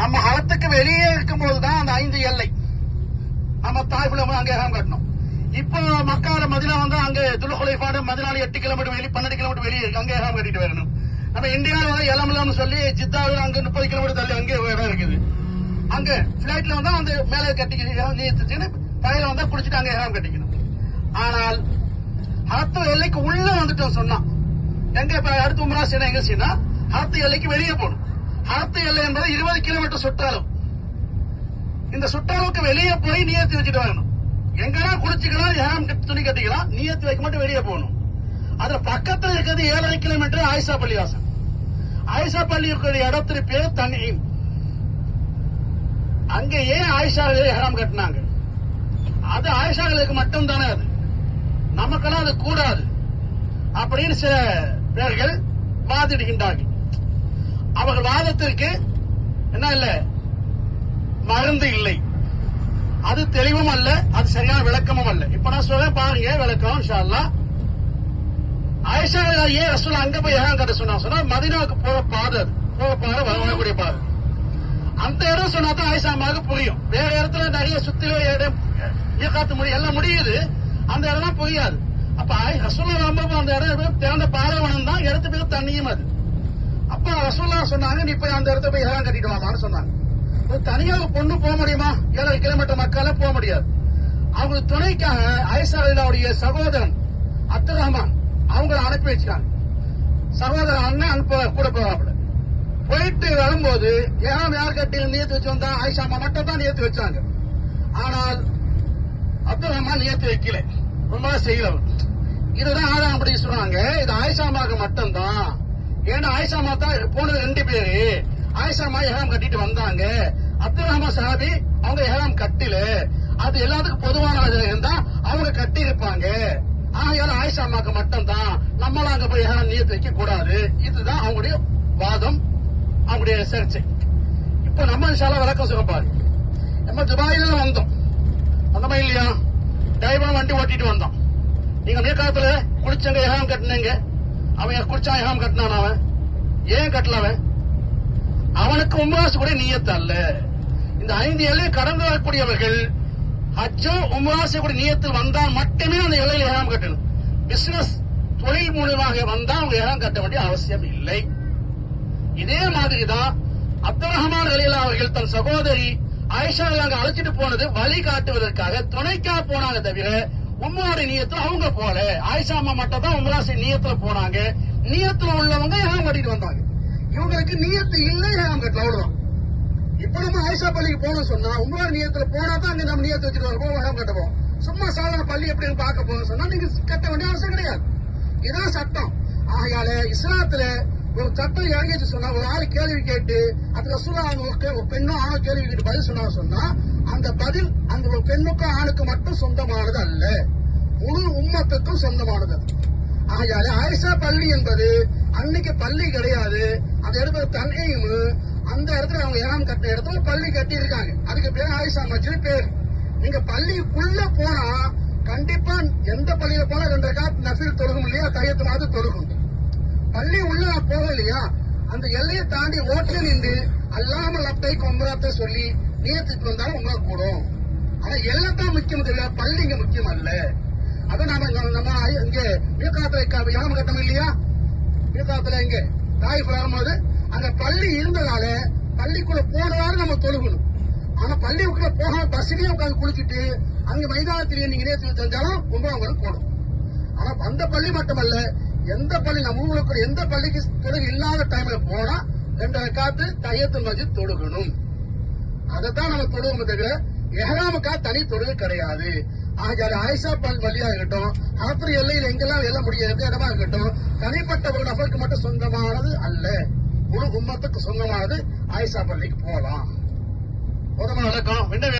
நம்ம அறத்துக்கு வெளியே இருக்கும்போது தான் அந்த ஐந்து எல்லை. நம்ம தாய்புல அங்கே கட்டணும். இப்போ மக்கால மதினா வந்து அங்கே துலுகுலைஃபாடு மதினால எட்டு கிலோமீட்டர் வெளியே பன்னெண்டு கிலோமீட்டர் வெளியே இருக்கு. அங்கே கட்டிட்டு வரணும். நம்ம இந்தியாவில் வந்து எலமலம்னு சொல்லி ஜித்தாவில் அங்கே முப்பது கிலோமீட்டர் தள்ளி அங்கே இடம் இருக்குது. அங்கே ஃபிளைட்ல வந்தா அந்த மேலே கட்டிக்கணும் நீத்துச்சுன்னு தலையில வந்தா குடிச்சிட்டு அங்க ஹரம் கட்டிக்கணும். ஆனால் ஹரத்து எல்லைக்கு உள்ள வந்துட்டோம் சொன்னா எங்க இப்ப அடுத்து உமரா செய்யணும் எங்க செய்யணும் ஹரத்து எல்லைக்கு வெளியே போகணும். ஹரத்து எல்லை என்பது இருபது கிலோமீட்டர் சுற்றாலும் இந்த சுற்றாலுக்கு வெளியே போய் நியத்து வச்சுட்டு வரணும். எங்கன்னா குளிச்சுக்கலாம் ஏறாம் துணி கட்டிக்கலாம் நியத்து வைக்க மட்டும் வெளியே போகணும். அதுல பக்கத்துல இருக்கிறது ஏழரை கிலோமீட்டர் ஆயிஷா பள்ளிவாசல் ஆயிஷா பள்ளி இருக்கிற இடத்துல பேர் தனீம் அங்க ஏன் ஆயிஷா ஹராம் கட்டினாங்க? அது ஆயிஷாக்களுக்கு மட்டும் தானே அது. நமக்கெல்லாம் அது கூடாது. அப்படின்னு சில பேர்கள் வாதிடுகின்றார்கள். அவர்கள் வாதத்திற்கு என்ன இல்ல? மருந்து இல்லை. அது தெளிவும் அல்ல அது சரியான விளக்கமும் அல்ல. இப்ப நான் சொல்றேன் பாருங்க விளக்கம் இன்ஷா ஆயிஷா ஏன் ரசூல் அங்க போய் ஏன் கட்ட சொன்னா சொன்னா மதினாவுக்கு போற பாதை போக பாதை வரக்கூடிய பாதை. அந்த இடம் சொன்னா தான் ஆயிஷா புரியும். வேற இடத்துல நிறைய சுத்தில இடம் இயக்காத்து முடியும் எல்லாம் முடியுது. அந்த இடம்லாம் புரியாது. அப்ப ஆய்- ரசூல்லா ரொம்ப அந்த இடம் திறந்த பாலைவனம் தான். இடத்து பேர் தண்ணியும் அது. அப்ப ரசூல்லா சொன்னாங்க நீ போய் அந்த இடத்த போய் ஏன் கட்டிட்டு வாமான்னு சொன்னாங்க. தனியா ஒரு பொண்ணு போக முடியுமா? ஏழரை கிலோமீட்டர் மக்கால போக முடியாது. அவங்க துணைக்காக ஐசாவுடைய சகோதரன் அப்துல் ரஹ்மான் அவங்கள அனுப்பி வச்சுட்டாங்க. சகோதரன் அண்ணன் அனுப்ப கூட போவாப்புல. போயிட்டு வரும்போது ஏன் யார் கட்டி நேர்த்து வச்சு ஆயிஷா அம்மா மட்டும் தான் நேர்த்து வச்சாங்க. ஆனால் அப்துல் ரஹ்மான் நேர்த்து வைக்கல. ரொம்ப செய்யல இதுதான் ஆதாரம் அப்படின்னு சொல்றாங்க. இது ஆயிஷா அம்மாவுக்கு மட்டும்தான். ஏன்னா ஆயிஷா அம்மா தான் போனது ரெண்டு பேரு. ஆயிஷா அம்மா எஹராம் கட்டிட்டு வந்தாங்க. அப்துல் ரஹ்மான் சஹாபி அவங்க எஹராம் கட்டில. அது எல்லாத்துக்கும் பொதுவான இருந்தா அவங்க கட்டி இருப்பாங்க ஆகையால ஆயிஷா அம்மாக்கு மட்டும்தான் நம்மளாம் அங்க போய் எஹராம் நியத்து வைக்க கூடாது. இதுதான் அவங்களுடைய வாதம் அவங்களுடைய சர்ச்சை. இப்ப நம்ம சாலை விளக்கம் சொல்ல நம்ம துபாயில வந்தோம். வந்தோமா இல்லையா? டைவா வண்டி ஓட்டிட்டு வந்தோம். நீங்க மேற்காலத்துல குளிச்சங்க ஏகாம் கட்டினீங்க. அவன் குடிச்சான் ஏகாம் கட்டினான் அவன். ஏன் கட்டல அவன்? அவனுக்கு உம்ராசு கூட நீயத்து அல்ல. இந்த ஐந்து எல்லையை கடந்து வரக்கூடியவர்கள் ஹஜ்ஜோ உம்ராசு கூட நியத்தில் வந்தால் மட்டுமே அந்த எல்லையில் ஏகாம் கட்டணும். பிசினஸ் தொழில் மூலமாக வந்தால் அவங்க ஏகாம் கட்ட வேண்டிய அவசியம் இல்லை. இதே மாதிரிதான் அப்துல் ரஹ்மான் அலிலா அவர்கள் தன் சகோதரி ஆயிஷா அழைச்சிட்டு போனது வழி காட்டுவதற்காக. துணைக்கா போனாங்க தவிர உம்மோட நியத்துல அவங்க போல ஆயிஷா அம்மா மட்டும் தான் உமராசி நியத்துல போனாங்க. நியத்துல உள்ளவங்க ஏகம் கட்டிட்டு வந்தாங்க. இவங்களுக்கு நியத்து இல்லை ஏகம் கட்டல. அவ்வளவுதான். இப்ப நம்ம ஆயிஷா பள்ளிக்கு போனோம் சொன்னா உம்ரா நியத்துல போனா தான் அங்க நம்ம நியத்து வச்சுட்டு வரப்போ ஏகம் கட்டுவோம் சும்மா சாதாரண பள்ளி எப்படின்னு பார்க்க போகணும்னு சொன்னா நீங்க கட்ட வேண்டிய அவசியம் கிடையாது. இதான் சட்டம். ஆகையால இஸ்லாத்துல ஒரு சட்டம் இறங்கிச்சு சொன்னா ஒரு ஆள் கேள்வி கேட்டு அந்த ரசூலா அவங்களுக்கு ஒரு பெண்ணும் ஆணும் கேள்வி கேட்டு பதில் சொன்னா சொன்னா அந்த பதில் அந்த ஒரு பெண்ணுக்கும் ஆணுக்கும் மட்டும் சொந்தமானது அல்ல. முழு உம்மத்துக்கும் சொந்தமானது ஆகையால ஆயிஷா பள்ளி என்பது அன்னைக்கு பள்ளி கிடையாது. அந்த இடத்துல தன்னையும் அந்த இடத்துல அவங்க ஏறாம் கட்டின இடத்துல பள்ளி கட்டி இருக்காங்க அதுக்கு பேர் ஆயிஷா மஸ்ஜித் பேர். நீங்க பள்ளிக்குள்ள போனா கண்டிப்பா எந்த பள்ளியில போனா ரெண்டு காத்து நசீர் தொழுகும் இல்லையா? தையத்து மாதிரி தொழுகும். பள்ளி உள்ள நான் போக இல்லையா அந்த எல்லையை தாண்டி ஓட்டில் நின்று அல்லாம லப்பை கொம்பராத்த சொல்லி நியத்துக்கு வந்தாலும் உங்களுக்கு கூடும். ஆனா எல்லை முக்கியம் தெரியல பள்ளி இங்க முக்கியம் அல்ல. அதை நாம நம்ம இங்க வீக்காத்துல யாம கட்டம் இல்லையா? வீக்காத்துல இங்க தாய் வரும்போது அந்த பள்ளி இருந்ததால பள்ளிக்குள்ள போனவாறு நம்ம தொழுகணும். ஆனா பள்ளிக்குள்ள போக பஸ்லயே உட்காந்து குளிச்சுட்டு அங்க மைதானத்திலேயே நீங்க நேற்று தெரிஞ்சாலும் உங்களுக்கு போடும் ஆனா அந்த பள்ளி மட்டுமல்ல எந்த பள்ளி நம்ம ஊர்ல எந்த பள்ளிக்கு தொழுகை இல்லாத டைம்ல போனா ரெண்டரை காத்து தையத்து மஜித் தொழுகணும் அதைத்தான் நம்ம தொழுவோம் தவிர எஹராமுக்கா தனி தொழுகை கிடையாது. ஆகிய ஆயிஷா பால் வழியா இருக்கட்டும் ஆத்திர எல்லையில் எங்கெல்லாம் எல்லாம் முடியாது இடமா இருக்கட்டும் தனிப்பட்ட ஒரு நபருக்கு மட்டும் சொந்தமானது அல்ல. முழு கும்பத்துக்கு சொந்தமானது ஆயிஷா பள்ளிக்கு போகலாம். போதுமான வணக்கம்.